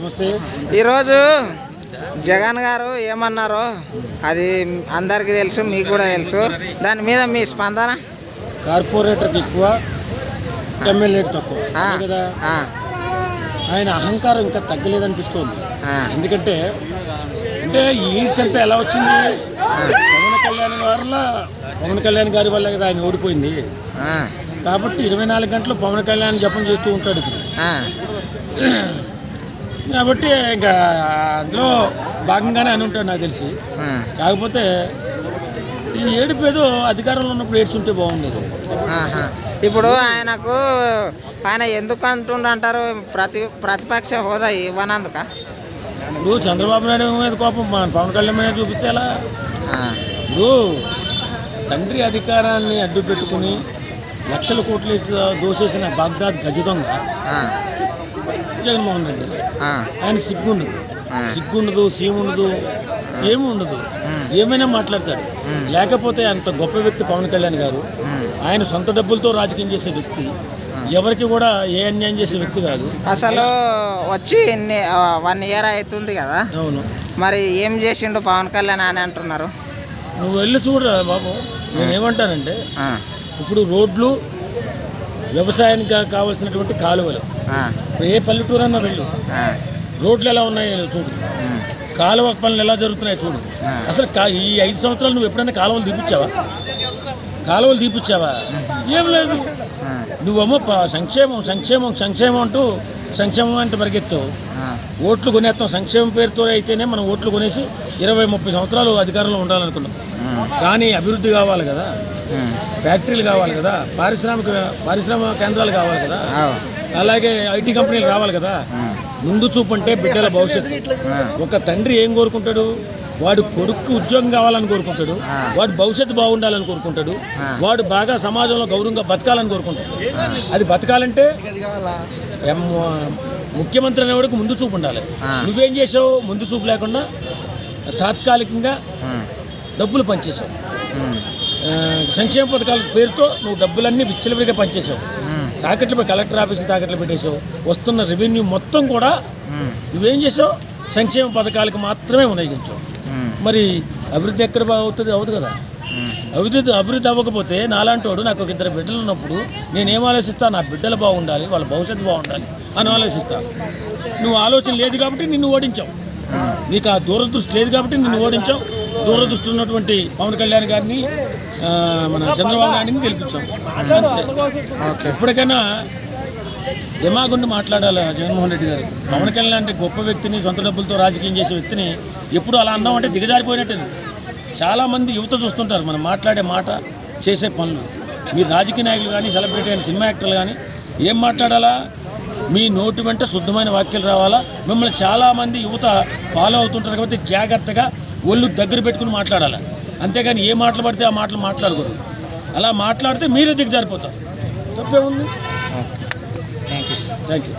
నమస్తే. ఈరోజు జగన్ గారు ఏమన్నారో అది అందరికీ తెలుసు మీకు కూడా తెలుసు. దాని మీద మీ స్పందన? కార్పొరేటర్కి ఎక్కువ ఎమ్మెల్యేకి తక్కువ. కదా? ఆయన అహంకారం ఇంకా తగ్గలేదనిపిస్తోంది. ఎందుకంటే అంటే ఈ అంతా ఎలా వచ్చింది? పవన్ కళ్యాణ్ వల్ల పవన్ కళ్యాణ్ గారి వల్ల కదా ఆయన ఓడిపోయింది. కాబట్టి ఇరవై నాలుగు గంటలు పవన్ కళ్యాణ్ జపం చేస్తూ ఉంటాడు ఇతను. కాబట్టి ఇంకా అందులో భాగంగానే అని ఉంటాడు నాకు తెలిసి. కాకపోతే ఈ ఏడుపు ఏదో అధికారంలో ఉన్నప్పుడు ఏడ్చుంటే బాగుండేది. ఇప్పుడు ఆయనకు ఆయన ఎందుకు అంటుండంటారు ప్రతి ప్రతిపక్ష హోదా ఇవ్వనందుక? ఇప్పుడు చంద్రబాబు నాయుడు మీద కోపం మన పవన్ కళ్యాణ్ మీద చూపిస్తే ఎలా? ఇప్పుడు తండ్రి అధికారాన్ని అడ్డు పెట్టుకుని లక్షల కోట్లు దోసేసిన బాగ్దాద్ గజ జగన్మోహన్ రెడ్డి. ఆ, ఆయన సిగ్గుండదు సిగ్గుండదు సీముండదు ఏమి ఉండదు. ఏమైనా మాట్లాడతాడు. లేకపోతే అంత గొప్ప వ్యక్తి పవన్ కళ్యాణ్ గారు ఆయన సొంత డబ్బులతో రాజకీయం చేసే వ్యక్తి ఎవరికి కూడా ఏ అన్యాయం చేసే వ్యక్తి కాదు. అసలు వచ్చి ఇన్ని వన్ ఇయర్ అవుతుంది కదా. అవును. మరి ఏం చేసిండు పవన్ కళ్యాణ్ అని అంటున్నారు? నువ్వు వెళ్ళి చూడరా బాబు. నేనేమంటానంటే ఆ, ఇప్పుడు రోడ్లు వ్యవసాయానికి కావాల్సినటువంటి కాలువలు ఏ పల్లెటూరు అన్నా వెళ్ళు రోడ్లు ఎలా ఉన్నాయో చూడు. కాలువ పనులు ఎలా జరుగుతున్నాయో చూడు. అసలు ఈ ఐదు సంవత్సరాలు నువ్వు ఎప్పుడైనా కాలువలు తీపిచ్చావా? కాలువలు తీపిచ్చావా? ఏం లేదు. నువ్వేమో సంక్షేమం సంక్షేమం సంక్షేమం అంటూ సంక్షేమం అంటే పరిగెత్తావు ఓట్లు కొనేస్తాం. సంక్షేమం పేరుతో అయితేనే మనం ఓట్లు కొనేసి ఇరవై ముప్పై సంవత్సరాలు అధికారంలో ఉండాలనుకున్నాం. కానీ అభివృద్ధి కావాలి కదా. ఫ్యాక్టరీలు కావాలి కదా. పారిశ్రామిక పారిశ్రామిక కేంద్రాలు కావాలి కదా. అలాగే ఐటీ కంపెనీలు రావాలి కదా. ముందు చూపు అంటే బిడ్డల భవిష్యత్తు. ఒక తండ్రి ఏం కోరుకుంటాడు? వాడు కొడుకు ఉద్యోగం కావాలని కోరుకుంటాడు. వాడు భవిష్యత్తు బాగుండాలని కోరుకుంటాడు. వాడు బాగా సమాజంలో గౌరవంగా బతకాలని కోరుకుంటాడు. అది బతకాలంటే ఎం- ముఖ్యమంత్రి అనేవాడికి ముందు చూపు ఉండాలి. నువ్వేం చేసావు? ముందు చూపు లేకుండా తాత్కాలికంగా డబ్బులు పనిచేసావు. సంక్షేమ పథకాల పేరుతో నువ్వు డబ్బులన్నీ విచ్చలవిడిగా పనిచేసావు. తాకట్లు పెట్టి కలెక్టర్ ఆఫీసులు తాకట్లు పెట్టేసావు వస్తున్న రెవెన్యూ మొత్తం కూడా నువ్వేం చేసావు? సంక్షేమ పథకాలకు మాత్రమే వినియోగించావు మరి అభివృద్ధి ఎక్కడ అవుతుంది? అవుతుంది కదా. అభివృద్ధి అభివృద్ధి అవ్వకపోతే నాలాంటోడు నాకు ఒక ఇద్దరు బిడ్డలు ఉన్నప్పుడు నేనేం ఆలోచిస్తా? నా బిడ్డలు బాగుండాలి వాళ్ళ భవిష్యత్తు బాగుండాలి అని ఆలోచిస్తా. నువ్వు ఆలోచన లేదు కాబట్టి నిన్ను ఓడించావు. నీకు ఆ దూరదృష్టి లేదు కాబట్టి నిన్ను ఓడించాం దూరదృష్టి ఉన్నటువంటి పవన్ కళ్యాణ్ గారిని మన చంద్రబాబు నాయుడిని గెలిపించాం. ఎప్పటికైనా దిమాగుండి మాట్లాడాలి జగన్మోహన్ రెడ్డి గారు? పవన్ కళ్యాణ్ అంటే గొప్ప వ్యక్తిని సొంత డబ్బులతో రాజకీయం చేసే వ్యక్తిని ఎప్పుడు అలా అన్నామంటే దిగజారిపోయినట్టు చాలామంది యువత చూస్తుంటారు మనం మాట్లాడే మాట చేసే పనులు. మీరు రాజకీయ నాయకులు కానీ సెలబ్రిటీ కానీ సినిమా యాక్టర్లు కానీ ఏం మాట్లాడాలా? మీ నోటి వెంట శుద్ధమైన వాక్యాలు రావాలా? మిమ్మల్ని చాలామంది యువత ఫాలో అవుతుంటారు కాబట్టి జాగ్రత్తగా ఒళ్ళు దగ్గర పెట్టుకుని మాట్లాడాలి? అంతేగాని ఏ మాటలు పడితే ఆ మాటలు మాట్లాడకూడదు అలా మాట్లాడితే మీరే దిగజారిపోతారు. తప్పే ఉంది? Thank you thank you